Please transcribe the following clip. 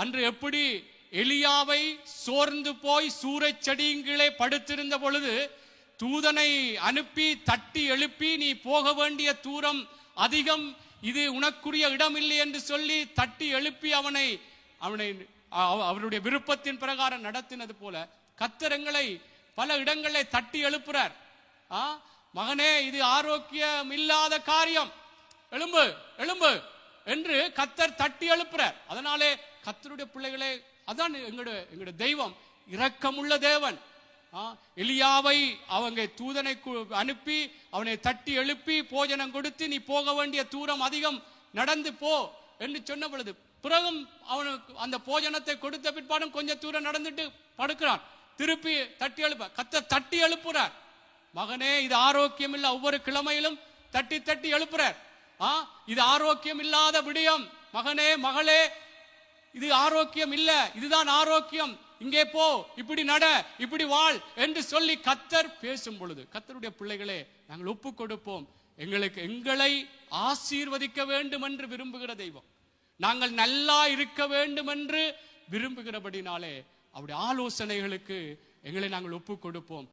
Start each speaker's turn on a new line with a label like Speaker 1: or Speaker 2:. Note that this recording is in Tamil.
Speaker 1: அன்று எப்படி எலியாவை சோர்ந்து போய் சூறைச் செடியின் படுத்திருந்த பொழுது தூதனை அனுப்பி தட்டி எழுப்பி நீ போக வேண்டிய தூரம் அதிகம். இது உனக்குரிய இடம் இல்லை என்று சொல்லி தட்டி எழுப்பி அவனை அவனை அவ- அவருடைய விருப்பத்தின் பிரகாரம் நடத்தினது போல கத்தரங்களை பல இடங்களை தட்டி எழுப்புறார். ஆ மகனே இது ஆரோக்கியம் இல்லாத காரியம். எழும்பு எழும்பு. என்று கத்தர் தட்டி எழுப்புறார். அதனாலே கத்தருடைய பிள்ளைகளே அதான் எங்களுடைய எங்களுடைய தெய்வம். இரக்கமுள்ள தேவன். ஆ, எலியாவை அவங்க தூதனை அனுப்பி அவனை தட்டி எழுப்பி போஜனம் கொடுத்து நீ போக வேண்டிய தூரம் அதிகம் நடந்து போ என்று சொன்ன பொழுது பிறகும் அவனுக்கு அந்த போஜனத்தை கொடுத்த பிற்பாடும் கொஞ்சம் தூரம் நடந்துட்டு படுக்கிறான். திருப்பி தட்டி எழுப்ப கத்த தட்டி எழுப்புறார். மகனே இது ஆரோக்கியம் இல்லை ஒவ்வொரு கிழமையிலும் தட்டி தட்டி எழுப்புறார். ஆ இது ஆரோக்கியம் இல்லாத விடயம். மகனே மகளே இது ஆரோக்கியம் இல்ல இதுதான் ஆரோக்கியம். இங்கே போ இப்படி நட இப்படி வாழ் என்று சொல்லி கத்தர் பேசும் பொழுது கத்தருடைய பிள்ளைகளே நாங்கள் ஒப்பு கொடுப்போம். எங்களுக்கு எங்களை ஆசீர்வதிக்க வேண்டும் என்று விரும்புகிற தெய்வம். நாங்கள் நல்லா இருக்க வேண்டும் என்று விரும்புகிறபடினாலே அவருடைய ஆலோசனைகளுக்கு எங்களை நாங்கள் ஒப்பு கொடுப்போம்.